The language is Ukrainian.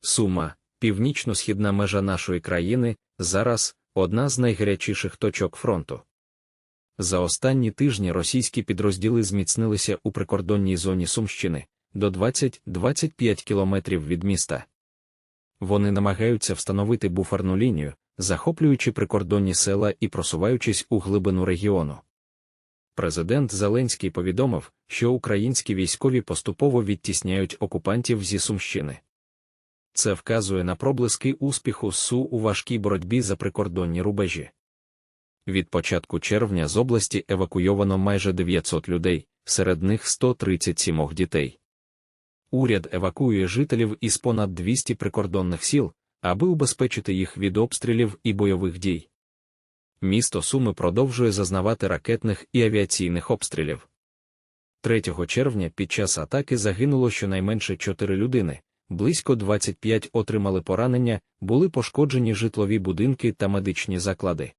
Сума, північно-східна межа нашої країни, зараз одна з найгарячіших точок фронту. За останні тижні російські підрозділи зміцнилися у прикордонній зоні Сумщини до 20-25 кілометрів від міста. Вони намагаються встановити буферну лінію, захоплюючи прикордонні села і просуваючись у глибину регіону. Президент Зеленський повідомив, що українські військові поступово відтісняють окупантів зі Сумщини. Це вказує на проблиски успіху СУ у важкій боротьбі за прикордонні рубежі. Від початку червня з області евакуйовано майже 900 людей, серед них 137 дітей. Уряд евакуює жителів із понад 200 прикордонних сіл, аби убезпечити їх від обстрілів і бойових дій. Місто Суми продовжує зазнавати ракетних і авіаційних обстрілів. 3 червня під час атаки загинуло щонайменше 4 людини, близько 25 отримали поранення, були пошкоджені житлові будинки та медичні заклади.